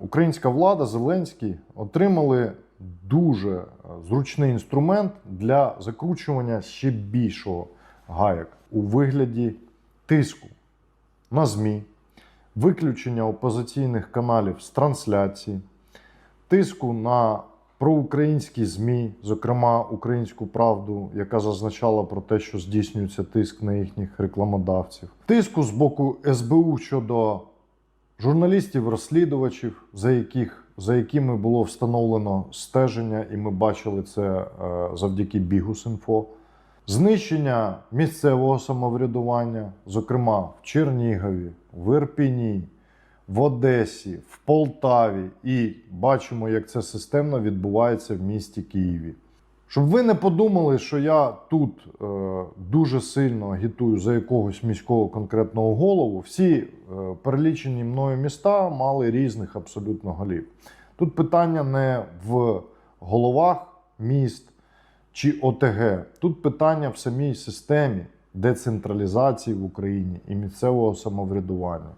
українська влада, Зеленський отримали дуже е, зручний інструмент для закручування ще більшого гаяк у вигляді тиску на ЗМІ, виключення опозиційних каналів з трансляції, тиску на проукраїнські ЗМІ, зокрема Українську правду, яка зазначала про те, що здійснюється тиск на їхніх рекламодавців, тиску з боку СБУ щодо журналістів-розслідувачів, за яких за якими було встановлено стеження, і ми бачили це е, завдяки Бігус.Інфо. Знищення місцевого самоврядування, зокрема в Чернігові, в Ірпіні, в Одесі, в Полтаві, і бачимо, як це системно відбувається в місті Києві. Щоб ви не подумали, що я тут е, дуже сильно агітую за якогось міського конкретного голову, всі е, перелічені мною міста мали різних абсолютно голів. Тут питання не в головах міст чи ОТГ. Тут питання в самій системі децентралізації в Україні і місцевого самоврядування.